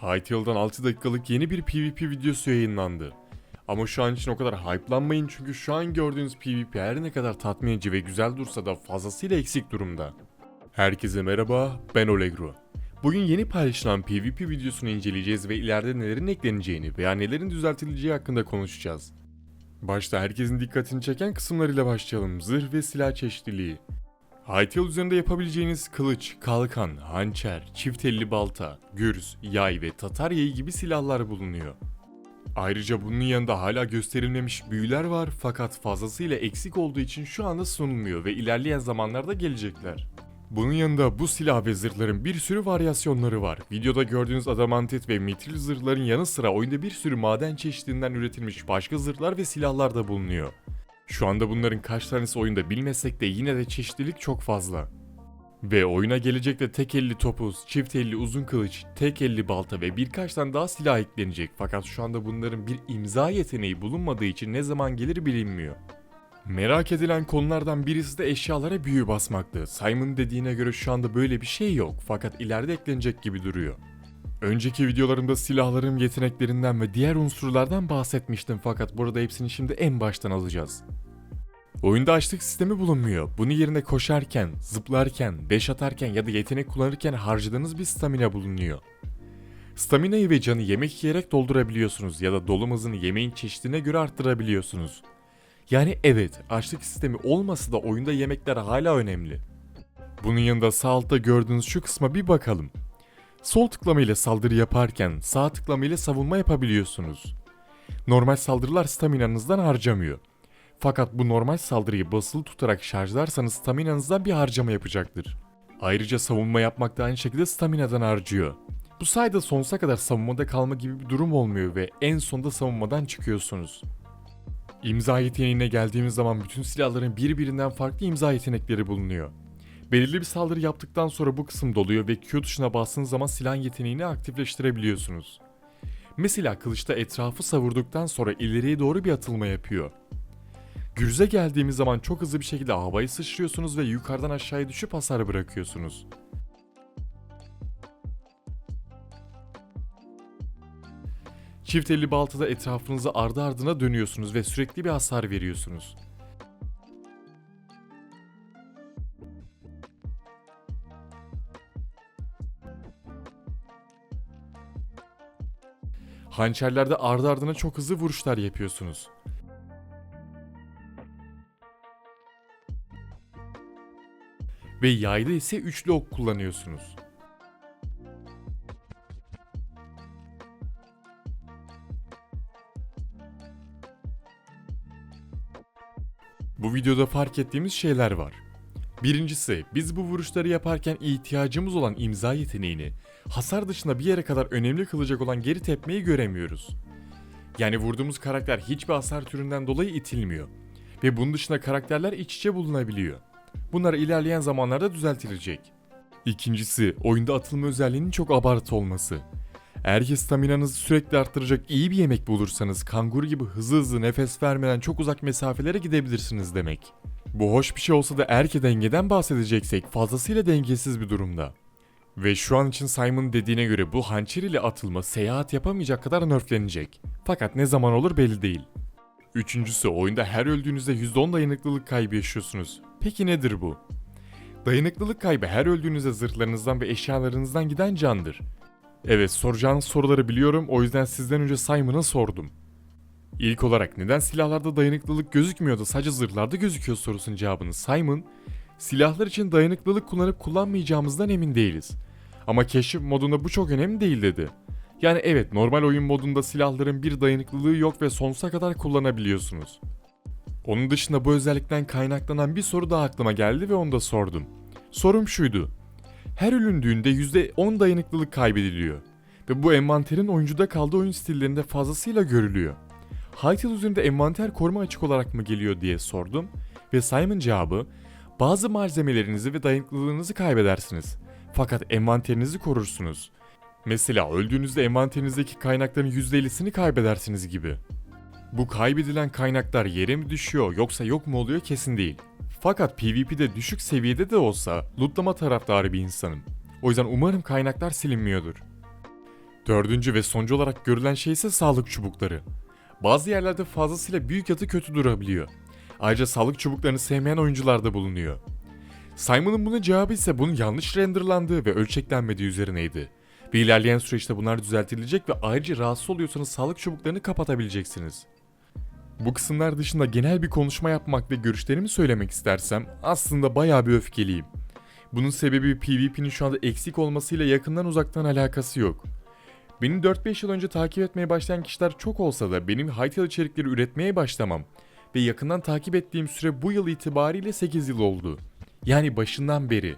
Hytale'dan 6 dakikalık yeni bir PvP videosu yayınlandı. Ama şu an için o kadar hype'lanmayın çünkü şu an gördüğünüz PvP her ne kadar tatmin edici ve güzel dursa da fazlasıyla eksik durumda. Herkese merhaba, ben Olegro. Bugün yeni paylaşılan PvP videosunu inceleyeceğiz ve ileride nelerin ekleneceğini veya nelerin düzeltileceği hakkında konuşacağız. Başta herkesin dikkatini çeken kısımlarıyla başlayalım. Zırh ve silah çeşitliliği. Hytale üzerinde yapabileceğiniz kılıç, kalkan, hançer, çift elli balta, gürz, yay ve tatar yayı gibi silahlar bulunuyor. Ayrıca bunun yanında hala gösterilmemiş büyüler var fakat fazlasıyla eksik olduğu için şu anda sunulmuyor ve ilerleyen zamanlarda gelecekler. Bunun yanında bu silah ve zırhların bir sürü varyasyonları var. Videoda gördüğünüz adamantit ve mitril zırhların yanı sıra oyunda bir sürü maden çeşidinden üretilmiş başka zırhlar ve silahlar da bulunuyor. Şu anda bunların kaç tanesi oyunda bilmesek de yine de çeşitlilik çok fazla. Ve oyuna gelecekte tek elli topuz, çift elli uzun kılıç, tek elli balta ve birkaç tane daha silah eklenecek. Fakat şu anda bunların bir imza yeteneği bulunmadığı için ne zaman gelir bilinmiyor. Merak edilen konulardan birisi de eşyalara büyü basmaktı. Simon dediğine göre şu anda böyle bir şey yok fakat ileride eklenecek gibi duruyor. Önceki videolarımda silahların yeteneklerinden ve diğer unsurlardan bahsetmiştim fakat burada hepsini şimdi en baştan alacağız. Oyunda açlık sistemi bulunmuyor. Bunun yerine koşarken, zıplarken, beş atarken ya da yetenek kullanırken harcadığınız bir stamina bulunuyor. Staminayı ve canı yemek yiyerek doldurabiliyorsunuz ya da dolum hızını yemeğin çeşidine göre arttırabiliyorsunuz. Yani evet, açlık sistemi olmasa da oyunda yemekler hala önemli. Bunun yanında sağ altta gördüğünüz şu kısma bir bakalım. Sol tıklama ile saldırı yaparken sağ tıklama ile savunma yapabiliyorsunuz. Normal saldırılar staminanızdan harcamıyor. Fakat bu normal saldırıyı basılı tutarak şarjlarsanız staminanızdan bir harcama yapacaktır. Ayrıca savunma yapmak da aynı şekilde staminadan harcıyor. Bu sayede sonsuza kadar savunmada kalma gibi bir durum olmuyor ve en sonunda savunmadan çıkıyorsunuz. İmza yeteneğine geldiğimiz zaman bütün silahların birbirinden farklı imza yetenekleri bulunuyor. Belirli bir saldırı yaptıktan sonra bu kısım doluyor ve Q tuşuna bastığınız zaman silahın yeteneğini aktifleştirebiliyorsunuz. Mesela kılıçta etrafı savurduktan sonra ileriye doğru bir atılma yapıyor. Gürüze geldiğimiz zaman çok hızlı bir şekilde havayı sıçrıyorsunuz ve yukarıdan aşağıya düşüp hasar bırakıyorsunuz. Çift elli baltada etrafınızı ardı ardına dönüyorsunuz ve sürekli bir hasar veriyorsunuz. Hançerlerde ardı ardına çok hızlı vuruşlar yapıyorsunuz. Ve yayda ise üçlü ok kullanıyorsunuz. Bu videoda fark ettiğimiz şeyler var. Birincisi, biz bu vuruşları yaparken ihtiyacımız olan imza yeteneğini, hasar dışında bir yere kadar önemli kılacak olan geri tepmeyi göremiyoruz. Yani vurduğumuz karakter hiçbir hasar türünden dolayı itilmiyor. Ve bunun dışında karakterler iç içe bulunabiliyor. Bunlar ilerleyen zamanlarda düzeltilecek. İkincisi, oyunda atılma özelliğinin çok abartı olması. Eğer ki staminanızı sürekli arttıracak iyi bir yemek bulursanız kanguru gibi hızlı hızlı nefes vermeden çok uzak mesafelere gidebilirsiniz demek. Bu hoş bir şey olsa da eğer ki dengeden bahsedeceksek fazlasıyla dengesiz bir durumda. Ve şu an için Simon dediğine göre bu hançer ile atılma seyahat yapamayacak kadar nerflenecek. Fakat ne zaman olur belli değil. Üçüncüsü oyunda her öldüğünüzde %10 dayanıklılık kaybı yaşıyorsunuz. Peki nedir bu? Dayanıklılık kaybı her öldüğünüzde zırhlarınızdan ve eşyalarınızdan giden candır. Evet soracağınız soruları biliyorum o yüzden sizden önce Simon'a sordum. İlk olarak neden silahlarda dayanıklılık gözükmüyor da sadece zırhlarda gözüküyor sorusunun cevabını Simon, silahlar için dayanıklılık kullanıp kullanmayacağımızdan emin değiliz. Ama keşif modunda bu çok önemli değil dedi. Yani evet normal oyun modunda silahların bir dayanıklılığı yok ve sonsuza kadar kullanabiliyorsunuz. Onun dışında bu özellikten kaynaklanan bir soru daha aklıma geldi ve onu da sordum. Sorum şuydu. Her ölündüğünde %10 dayanıklılık kaybediliyor. Ve bu envanterin oyuncuda kaldığı oyun stillerinde fazlasıyla görülüyor. Hytale üzerinde envanter koruma açık olarak mı geliyor diye sordum ve Simon cevabı bazı malzemelerinizi ve dayanıklılığınızı kaybedersiniz. Fakat envanterinizi korursunuz. Mesela öldüğünüzde envanterinizdeki kaynakların %50'sini kaybedersiniz gibi. Bu kaybedilen kaynaklar yere mi düşüyor yoksa yok mu oluyor kesin değil. Fakat PvP'de düşük seviyede de olsa lootlama taraftarı bir insanım. O yüzden umarım kaynaklar silinmiyordur. Dördüncü ve sonuncu olarak görülen şey ise sağlık çubukları. Bazı yerlerde fazlasıyla büyük ya da kötü durabiliyor. Ayrıca sağlık çubuklarını sevmeyen oyuncular da bulunuyor. Simon'ın buna cevabı ise bunun yanlış renderlandığı ve ölçeklenmediği üzerineydi. Ve ilerleyen süreçte bunlar düzeltilecek ve ayrıca rahatsız oluyorsanız sağlık çubuklarını kapatabileceksiniz. Bu kısımlar dışında genel bir konuşma yapmak ve görüşlerimi söylemek istersem aslında bayağı bir öfkeliyim. Bunun sebebi PvP'nin şu anda eksik olmasıyla yakından uzaktan alakası yok. Benim 4-5 yıl önce takip etmeye başlayan kişiler çok olsa da benim Hytale içerikleri üretmeye başlamam ve yakından takip ettiğim süre bu yıl itibariyle 8 yıl oldu. Yani başından beri.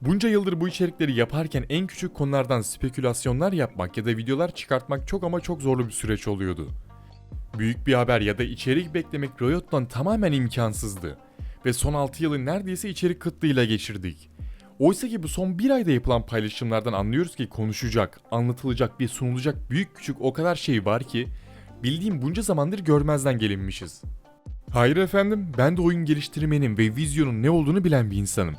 Bunca yıldır bu içerikleri yaparken en küçük konulardan spekülasyonlar yapmak ya da videolar çıkartmak çok ama çok zorlu bir süreç oluyordu. Büyük bir haber ya da içerik beklemek Riot'tan tamamen imkansızdı. Ve son 6 yılı neredeyse içerik kıtlığıyla geçirdik. Oysa ki bu son bir ayda yapılan paylaşımlardan anlıyoruz ki konuşacak, anlatılacak ve sunulacak büyük küçük o kadar şey var ki bildiğim bunca zamandır görmezden gelinmişiz. Hayır efendim, ben de oyun geliştirmenin ve vizyonun ne olduğunu bilen bir insanım.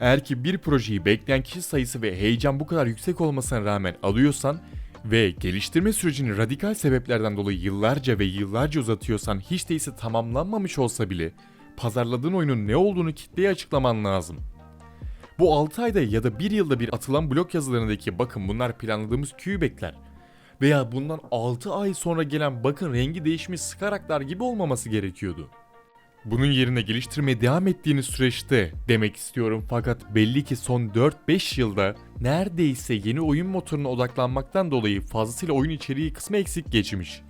Eğer ki bir projeyi bekleyen kişi sayısı ve heyecan bu kadar yüksek olmasına rağmen alıyorsan ve geliştirme sürecini radikal sebeplerden dolayı yıllarca ve yıllarca uzatıyorsan hiç değilse tamamlanmamış olsa bile pazarladığın oyunun ne olduğunu kitleye açıklaman lazım. Bu 6 ayda ya da 1 yılda bir atılan blog yazılarındaki bakın bunlar planladığımız Q'bekler veya bundan 6 ay sonra gelen bakın rengi değişmiş skaraklar gibi olmaması gerekiyordu. Bunun yerine geliştirmeye devam ettiğiniz süreçte demek istiyorum fakat belli ki son 4-5 yılda neredeyse yeni oyun motoruna odaklanmaktan dolayı fazlasıyla oyun içeriği kısmı eksik geçmiş.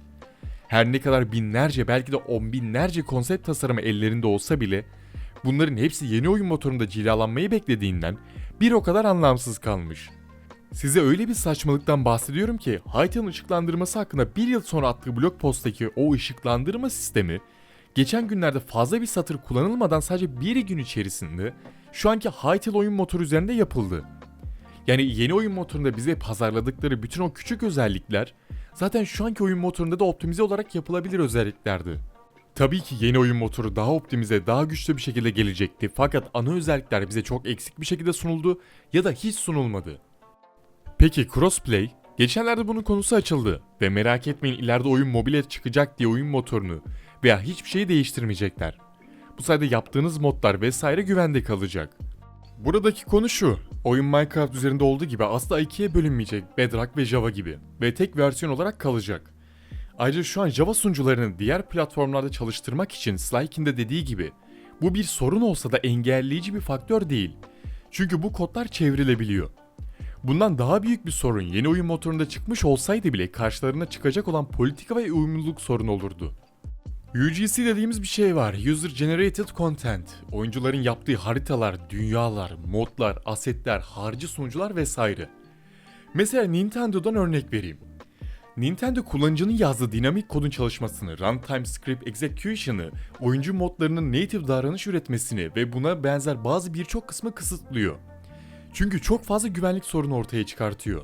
Her ne kadar binlerce belki de on binlerce konsept tasarımı ellerinde olsa bile bunların hepsi yeni oyun motorunda cilalanmayı beklediğinden bir o kadar anlamsız kalmış. Size öyle bir saçmalıktan bahsediyorum ki Hytale'ın ışıklandırması hakkında bir yıl sonra attığı blog posttaki o ışıklandırma sistemi geçen günlerde fazla bir satır kullanılmadan sadece bir gün içerisinde şu anki Hytale oyun motoru üzerinde yapıldı. Yani yeni oyun motorunda bize pazarladıkları bütün o küçük özellikler zaten şu anki oyun motorunda da optimize olarak yapılabilir özelliklerdi. Tabii ki yeni oyun motoru daha optimize, daha güçlü bir şekilde gelecekti fakat ana özellikler bize çok eksik bir şekilde sunuldu ya da hiç sunulmadı. Peki crossplay? Geçenlerde bunun konusu açıldı ve merak etmeyin ileride oyun mobile çıkacak diye oyun motorunu veya hiçbir şeyi değiştirmeyecekler. Bu sayede yaptığınız modlar vesaire güvende kalacak. Buradaki konu şu. Oyun Minecraft üzerinde olduğu gibi asla ikiye bölünmeyecek Bedrock ve Java gibi ve tek versiyon olarak kalacak. Ayrıca şu an Java sunucularını diğer platformlarda çalıştırmak için Slykin de dediği gibi bu bir sorun olsa da engelleyici bir faktör değil. Çünkü bu kodlar çevrilebiliyor. Bundan daha büyük bir sorun yeni oyun motorunda çıkmış olsaydı bile karşılarına çıkacak olan politika ve uyumluluk sorunu olurdu. UGC dediğimiz bir şey var. User Generated Content. Oyuncuların yaptığı haritalar, dünyalar, modlar, asetler, harcı sunucular vesaire. Mesela Nintendo'dan örnek vereyim. Nintendo kullanıcının yazdığı dinamik kodun çalışmasını, runtime script execution'ı, oyuncu modlarının native davranış üretmesini ve buna benzer bazı birçok kısmı kısıtlıyor. Çünkü çok fazla güvenlik sorunu ortaya çıkartıyor.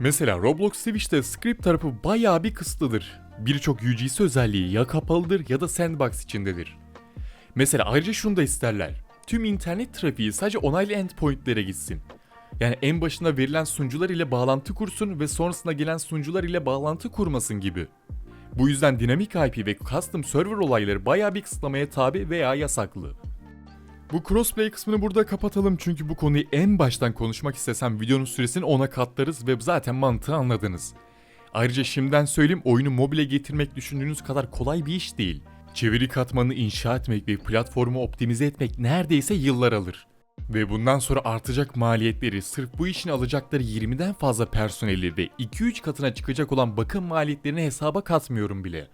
Mesela Roblox Switch'te script tarafı bayağı bir kısıtlıdır. Birçok UGC özelliği ya kapalıdır ya da sandbox içindedir. Mesela ayrıca şunu da isterler. Tüm internet trafiği sadece onaylı endpointlere gitsin. Yani en başında verilen sunucular ile bağlantı kursun ve sonrasında gelen sunucular ile bağlantı kurmasın gibi. Bu yüzden dinamik IP ve custom server olayları bayağı bir kısıtlamaya tabi veya yasaklı. Bu crossplay kısmını burada kapatalım çünkü bu konuyu en baştan konuşmak istesem videonun süresini ona katlarız ve zaten mantığı anladınız. Ayrıca şimdiden söyleyeyim oyunu mobile getirmek düşündüğünüz kadar kolay bir iş değil. Çeviri katmanını inşa etmek ve platformu optimize etmek neredeyse yıllar alır. Ve bundan sonra artacak maliyetleri sırf bu işin alacakları 20'den fazla personeli ve 2-3 katına çıkacak olan bakım maliyetlerini hesaba katmıyorum bile.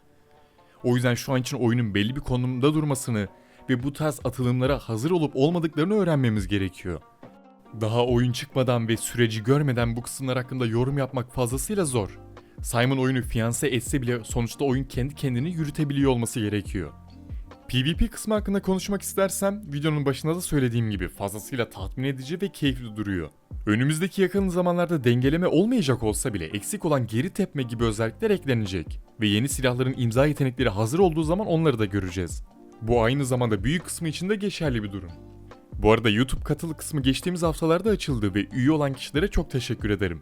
O yüzden şu an için oyunun belli bir konumda durmasını ve bu tarz atılımlara hazır olup olmadıklarını öğrenmemiz gerekiyor. Daha oyun çıkmadan ve süreci görmeden bu kısımlar hakkında yorum yapmak fazlasıyla zor. Simon oyunu fiyanse etse bile sonuçta oyun kendi kendini yürütebiliyor olması gerekiyor. PvP kısmı hakkında konuşmak istersem videonun başında da söylediğim gibi fazlasıyla tatmin edici ve keyifli duruyor. Önümüzdeki yakın zamanlarda dengeleme olmayacak olsa bile eksik olan geri tepme gibi özellikler eklenecek ve yeni silahların imza yetenekleri hazır olduğu zaman onları da göreceğiz. Bu aynı zamanda büyük kısmı için de geçerli bir durum. Bu arada YouTube katıl kısmı geçtiğimiz haftalarda açıldı ve üye olan kişilere çok teşekkür ederim.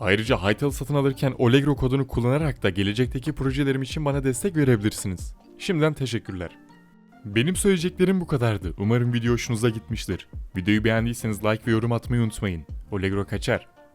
Ayrıca Hytale satın alırken Allegro kodunu kullanarak da gelecekteki projelerim için bana destek verebilirsiniz. Şimdiden teşekkürler. Benim söyleyeceklerim bu kadardı. Umarım video hoşunuza gitmiştir. Videoyu beğendiyseniz like ve yorum atmayı unutmayın. Allegro kaçar.